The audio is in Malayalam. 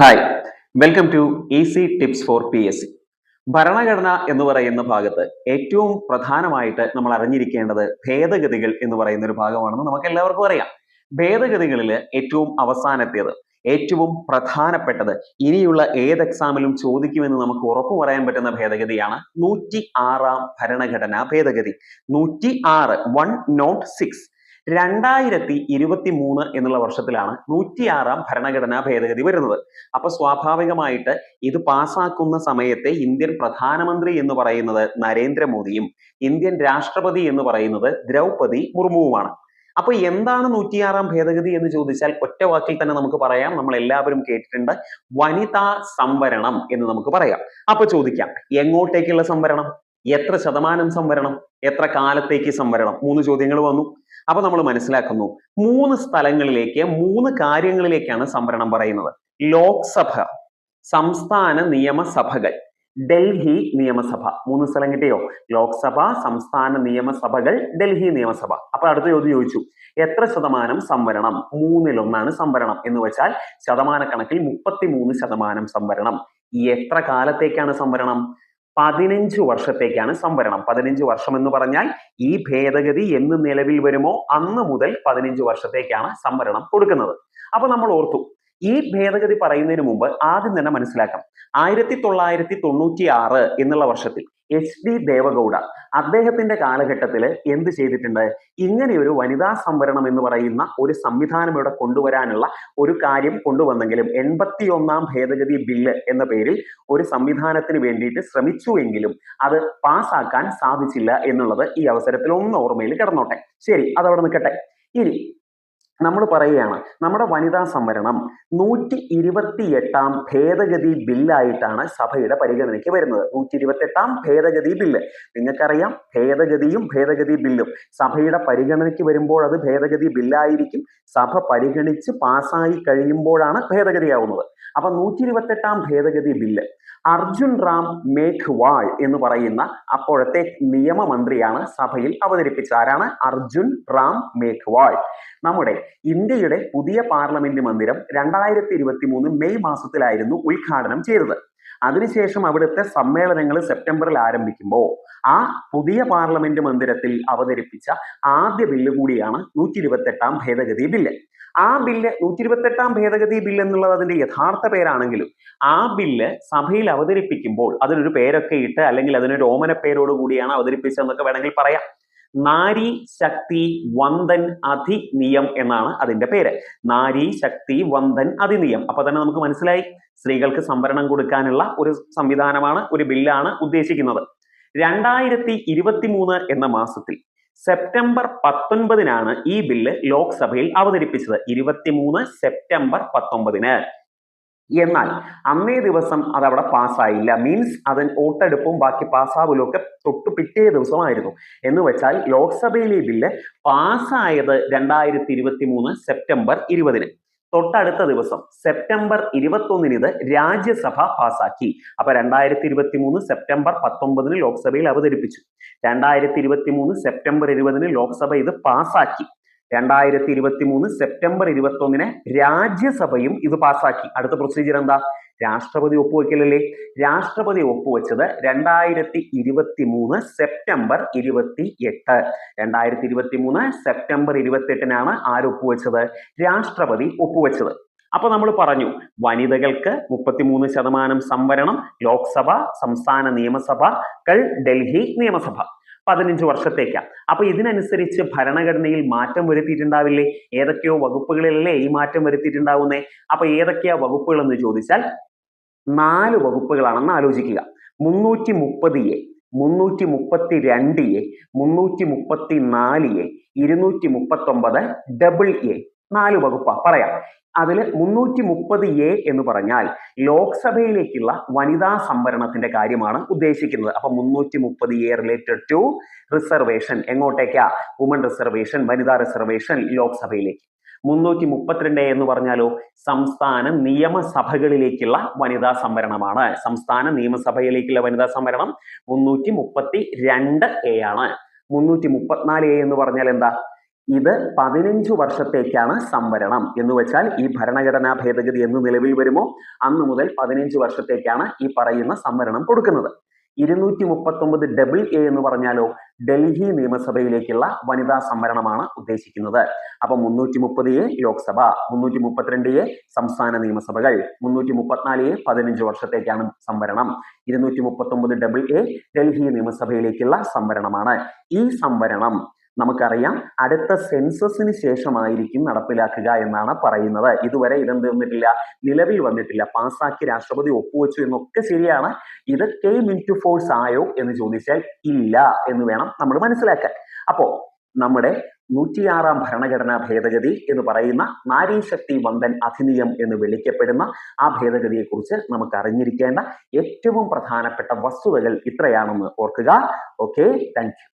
Hi welcome to easy tips for P S C ഭരണഘടന എന്ന് പറയുന്ന ഭാഗത്ത് ഏറ്റവും പ്രധാനമായിട്ട് നമ്മൾ അറിഞ്ഞിരിക്കേണ്ടത് ഭേദഗതികൾ എന്ന് പറയുന്ന ഒരു ഭാഗമാണെന്ന് നമുക്ക് എല്ലാവർക്കും അറിയാം. ഭേദഗതികളിൽ ഏറ്റവും അവസാനത്തേത് ഏറ്റവും പ്രധാനപ്പെട്ടത് ഇനിയുള്ള ഏത് എക്സാമിലും ചോദിക്കുമെന്ന് നമുക്ക് ഉറപ്പു പറയാൻ പറ്റുന്ന ഭേദഗതിയാണ് നൂറ്റി ആറാം ഭരണഘടനാ ഭേദഗതി. നൂറ്റി ആറ് വൺ നോട്ട് സിക്സ് രണ്ടായിരത്തി ഇരുപത്തി മൂന്ന് എന്നുള്ള വർഷത്തിലാണ് നൂറ്റിയാറാം ഭരണഘടനാ ഭേദഗതി വരുന്നത്. അപ്പൊ സ്വാഭാവികമായിട്ട് ഇത് പാസാക്കുന്ന സമയത്തെ ഇന്ത്യൻ പ്രധാനമന്ത്രി എന്ന് പറയുന്നത് നരേന്ദ്രമോദിയും ഇന്ത്യൻ രാഷ്ട്രപതി എന്ന് പറയുന്നത് ദ്രൗപതി മുർമുവുമാണ്. അപ്പൊ എന്താണ് നൂറ്റിയാറാം ഭേദഗതി എന്ന് ചോദിച്ചാൽ ഒറ്റ വാക്കിൽ തന്നെ നമുക്ക് പറയാം. നമ്മൾ എല്ലാവരും കേട്ടിട്ടുണ്ട് വനിതാ സംവരണം എന്ന് നമുക്ക് പറയാം. അപ്പൊ ചോദിക്കാം എങ്ങോട്ടേക്കുള്ള സംവരണം? എത്ര ശതമാനം സംവരണം? എത്ര കാലത്തേക്ക് സംവരണം? മൂന്ന് ചോദ്യങ്ങൾ വന്നു. അപ്പൊ നമ്മൾ മനസ്സിലാക്കുന്നു മൂന്ന് സ്ഥലങ്ങളിലേക്ക് മൂന്ന് കാര്യങ്ങളിലേക്കാണ് സംവരണം പറയുന്നത്. ലോക്സഭ സംസ്ഥാന നിയമസഭകൾ ഡൽഹി നിയമസഭ. മൂന്ന് സ്ഥലം കിട്ടിയോ? ലോക്സഭ സംസ്ഥാന നിയമസഭകൾ ഡൽഹി നിയമസഭ. അപ്പൊ അടുത്ത ചോദ്യം ചോദിച്ചു എത്ര ശതമാനം സംവരണം? മൂന്നിലൊന്നാണ് സംവരണം. എന്ന് വെച്ചാൽ ശതമാന കണക്കിൽ മുപ്പത്തിമൂന്ന് ശതമാനം സംവരണം. എത്ര കാലത്തേക്കാണ് സംവരണം? പതിനഞ്ച് വർഷത്തേക്കാണ് സംവരണം. പതിനഞ്ച് വർഷം എന്ന് പറഞ്ഞാൽ ഈ ഭേദഗതി എന്ന് നിലവിൽ വരുമോ? അന്ന് മുതൽ പതിനഞ്ച് വർഷത്തേക്കാണ് സംവരണം കൊടുക്കുന്നത്. അപ്പൊ നമ്മൾ ഓർത്തു ഈ ഭേദഗതി പറയുന്നതിന് മുമ്പ് ആദ്യം തന്നെ മനസ്സിലാക്കാം ആയിരത്തി തൊള്ളായിരത്തി തൊണ്ണൂറ്റി ആറ് എന്നുള്ള വർഷത്തിൽ എച്ച് ഡി ദേവഗൌഡ അദ്ദേഹത്തിന്റെ കാലഘട്ടത്തിൽ എന്ത് ചെയ്തിട്ടുണ്ട്? ഇങ്ങനെ ഒരു വനിതാ സംവരണം എന്ന് പറയുന്ന ഒരു സംവിധാനം ഇവിടെ കൊണ്ടുവരാനുള്ള ഒരു കാര്യം കൊണ്ടുവന്നെങ്കിലും എൺപത്തി ഒന്നാം ഭേദഗതി ബില്ല് എന്ന പേരിൽ ഒരു സംവിധാനത്തിന് വേണ്ടിയിട്ട് ശ്രമിച്ചുവെങ്കിലും അത് പാസ്സാക്കാൻ സാധിച്ചില്ല എന്നുള്ളത് ഈ അവസരത്തിൽ ഒന്ന് ഓർമ്മയിൽ കിടന്നോട്ടെ. ശരി അതവിടെ നിൽക്കട്ടെ. ഇനി നമ്മൾ പറയുകയാണ് നമ്മുടെ വനിതാ സംവരണം നൂറ്റി ഇരുപത്തി എട്ടാം ഭേദഗതി ബില്ലായിട്ടാണ് സഭയുടെ പരിഗണനയ്ക്ക് വരുന്നത്. നൂറ്റി ഇരുപത്തി എട്ടാം ഭേദഗതി ബില്ല്. നിങ്ങൾക്കറിയാം ഭേദഗതിയും ഭേദഗതി ബില്ലും. സഭയുടെ പരിഗണനയ്ക്ക് വരുമ്പോൾ അത് ഭേദഗതി ബില്ലായിരിക്കും. സഭ പരിഗണിച്ച് പാസ്സായി കഴിയുമ്പോഴാണ് ഭേദഗതിയാവുന്നത്. അപ്പൊ നൂറ്റി ഇരുപത്തി എട്ടാം ഭേദഗതി ബില്ല്. അർജുൻ റാം മേഘ്വാൾ എന്ന് പറയുന്ന അപ്പോഴത്തെ നിയമമന്ത്രിയാണ് സഭയിൽ അവതരിപ്പിച്ചത്. ആരാണ്? അർജുൻ റാം മേഘ്വാൾ. നമ്മുടെ ഇന്ത്യയുടെ പുതിയ പാർലമെന്റ് മന്ദിരം രണ്ടായിരത്തി ഇരുപത്തി മൂന്ന് മെയ് മാസത്തിലായിരുന്നു ഉദ്ഘാടനം ചെയ്തത്. അതിനുശേഷം അവിടുത്തെ സമ്മേളനങ്ങൾ സെപ്റ്റംബറിൽ ആരംഭിക്കുമ്പോൾ ആ പുതിയ പാർലമെന്റ് മന്ദിരത്തിൽ അവതരിപ്പിച്ച ആദ്യ ബില്ല് കൂടിയാണ് നൂറ്റി ഇരുപത്തെട്ടാം ഭേദഗതി ബില്ല്. ആ ബില്ല് നൂറ്റി ഇരുപത്തെട്ടാം ഭേദഗതി ബില്ല് എന്നുള്ളത് അതിന്റെ യഥാർത്ഥ പേരാണെങ്കിലും ആ ബില്ല് സഭയിൽ അവതരിപ്പിക്കുമ്പോൾ അതിനൊരു പേരൊക്കെ ഇട്ട് അല്ലെങ്കിൽ അതിനൊരു ഓമന പേരോട് കൂടിയാണ് അവതരിപ്പിച്ചതെന്നൊക്കെ വേണമെങ്കിൽ പറയാം. നാരി ശക്തി വന്ദൻ അധിനിയം എന്നാണ് അതിന്റെ പേര്. നാരി ശക്തി വന്ദൻ അധിനിയം. അപ്പൊ തന്നെ നമുക്ക് മനസ്സിലായി. സ്ത്രീകൾക്ക് സംവരണം കൊടുക്കാനുള്ള ഒരു സംവിധാനമാണ് ഒരു ബില്ലാണ് ഉദ്ദേശിക്കുന്നത്. രണ്ടായിരത്തി ഇരുപത്തി മൂന്ന് എന്ന മാസത്തിൽ സെപ്റ്റംബർ പത്തൊൻപതിനാണ് ഈ ബില്ല് ലോക്സഭയിൽ അവതരിപ്പിച്ചത്. ഇരുപത്തിമൂന്ന് സെപ്റ്റംബർ പത്തൊമ്പതിന് എന്നാൽ അന്നേ ദിവസം അതവിടെ പാസ്സായില്ല. മീൻസ് അത് വോട്ടെടുപ്പും ബാക്കി പാസ്സാവലും ഒക്കെ തൊട്ട് പിറ്റേ ദിവസമായിരുന്നു. എന്ന് വെച്ചാൽ ലോക്സഭയിലെ ബില്ല് പാസ്സായത് രണ്ടായിരത്തി ഇരുപത്തി മൂന്ന് സെപ്റ്റംബർ ഇരുപതിന്. തൊട്ടടുത്ത ദിവസം സെപ്റ്റംബർ ഇരുപത്തൊന്നിന് ഇത് രാജ്യസഭ പാസാക്കി അപ്പൊ രണ്ടായിരത്തി ഇരുപത്തി മൂന്ന് സെപ്റ്റംബർ പത്തൊമ്പതിന് ലോക്സഭയിൽ അവതരിപ്പിച്ചു. രണ്ടായിരത്തി ഇരുപത്തി മൂന്ന് സെപ്റ്റംബർ ഇരുപതിന് ലോക്സഭ ഇത് പാസാക്കി രണ്ടായിരത്തി ഇരുപത്തി മൂന്ന് സെപ്റ്റംബർ ഇരുപത്തി ഒന്നിന് രാജ്യസഭയും ഇത് പാസാക്കി അടുത്ത പ്രൊസീജിയർ എന്താ? രാഷ്ട്രപതി ഒപ്പുവെക്കലല്ലേ? രാഷ്ട്രപതി ഒപ്പുവെച്ചത് രണ്ടായിരത്തി ഇരുപത്തി മൂന്ന് സെപ്റ്റംബർ ഇരുപത്തി എട്ട് രണ്ടായിരത്തി ഇരുപത്തി മൂന്ന് സെപ്റ്റംബർ ഇരുപത്തി എട്ടിനാണ് ആരൊപ്പുവെച്ചത് രാഷ്ട്രപതി ഒപ്പുവെച്ചത്. അപ്പൊ നമ്മൾ പറഞ്ഞു വനിതകൾക്ക് മുപ്പത്തിമൂന്ന് ശതമാനം സംവരണം ലോക്സഭ സംസ്ഥാന നിയമസഭകൾ ഡൽഹി നിയമസഭ. പതിനഞ്ച് വർഷത്തേക്കാണ് അപ്പൊ ഇതിനനുസരിച്ച് ഭരണഘടനയിൽ മാറ്റം വരുത്തിയിട്ടുണ്ടാവില്ലേ? ഏതൊക്കെയോ വകുപ്പുകളിലല്ലേ ഈ മാറ്റം വരുത്തിയിട്ടുണ്ടാവുന്നേ? അപ്പൊ ഏതൊക്കെയാ വകുപ്പുകൾ എന്ന് ചോദിച്ചാൽ നാല് വകുപ്പുകളാണെന്ന് ആലോചിക്കുക. മുന്നൂറ്റി മുപ്പത് എ മുന്നൂറ്റി മുപ്പത്തി രണ്ട് എ മുന്നൂറ്റി മുപ്പത്തി നാല് എ ഇരുന്നൂറ്റി മുപ്പത്തി ഒമ്പത് ഡബിൾ എ നാല് വകുപ്പാ. പറയാം. അതിൽ മുന്നൂറ്റി മുപ്പത് എ എന്ന് പറഞ്ഞാൽ ലോക്സഭയിലേക്കുള്ള വനിതാ സംവരണത്തിന്റെ കാര്യമാണ് ഉദ്ദേശിക്കുന്നത്. അപ്പൊ മുന്നൂറ്റി മുപ്പത് എ റിലേറ്റഡ് ടു റിസർവേഷൻ എങ്ങോട്ടേക്കാ? വുമൺ റിസർവേഷൻ വനിതാ റിസർവേഷൻ ലോക്സഭയിലേക്ക്. മുന്നൂറ്റി മുപ്പത്തിരണ്ട് എന്ന് പറഞ്ഞാലോ സംസ്ഥാന നിയമസഭകളിലേക്കുള്ള വനിതാ സംവരണമാണ്. സംസ്ഥാന നിയമസഭയിലേക്കുള്ള വനിതാ സംവരണം മുന്നൂറ്റി മുപ്പത്തി രണ്ട് എ ആണ്. മുന്നൂറ്റി മുപ്പത്തിനാല് എ എന്ന് പറഞ്ഞാൽ എന്താ? ഇത് പതിനഞ്ചു വർഷത്തേക്കാണ് സംവരണം. എന്ന് വെച്ചാൽ ഈ ഭരണഘടനാ ഭേദഗതി എന്ന് നിലവിൽ വരുമോ? അന്ന് മുതൽ പതിനഞ്ച് വർഷത്തേക്കാണ് ഈ പറയുന്ന സംവരണം കൊടുക്കുന്നത്. ഇരുന്നൂറ്റി മുപ്പത്തി ഒമ്പത് ഡബിൾ എ എന്ന് പറഞ്ഞാലോ ഡൽഹി നിയമസഭയിലേക്കുള്ള വനിതാ സംവരണമാണ് ഉദ്ദേശിക്കുന്നത്. അപ്പൊ മുന്നൂറ്റി മുപ്പത് എ ലോക്സഭ മുന്നൂറ്റി മുപ്പത്തിരണ്ട് എ സംസ്ഥാന നിയമസഭകൾ മുന്നൂറ്റി മുപ്പത്തിനാല് എ പതിനഞ്ച് വർഷത്തേക്കാണ് സംവരണം. ഇരുന്നൂറ്റി മുപ്പത്തി ഒമ്പത് ഡബിൾ എ ഡൽഹി നിയമസഭയിലേക്കുള്ള സംവരണമാണ്. ഈ സംവരണം നമുക്കറിയാം. അടുത്ത സെൻസസിന് ശേഷമായിരിക്കും നടപ്പിലാക്കുക എന്നാണ് പറയുന്നത്. ഇതുവരെ ഇതെന്ത് വന്നിട്ടില്ല? നിലവിൽ വന്നിട്ടില്ല. പാസ്സാക്കി രാഷ്ട്രപതി ഒപ്പുവെച്ചു എന്നൊക്കെ ശരിയാണ്. ഇത് കെയിം ഇൻ ടു ഫോഴ്സ് ആയോ എന്ന് ചോദിച്ചാൽ ഇല്ല എന്ന് വേണം നമ്മൾ മനസ്സിലാക്കാൻ. അപ്പോ നമ്മുടെ നൂറ്റിയാറാം ഭരണഘടനാ ഭേദഗതി എന്ന് പറയുന്ന നാരീ ശക്തി വന്ദൻ അധിനിയം എന്ന് വിളിക്കപ്പെടുന്ന ആ ഭേദഗതിയെ കുറിച്ച് നമുക്ക് അറിഞ്ഞിരിക്കേണ്ട ഏറ്റവും പ്രധാനപ്പെട്ട വസ്തുതകൾ ഇത്രയാണെന്ന് ഓർക്കുക. Okay thank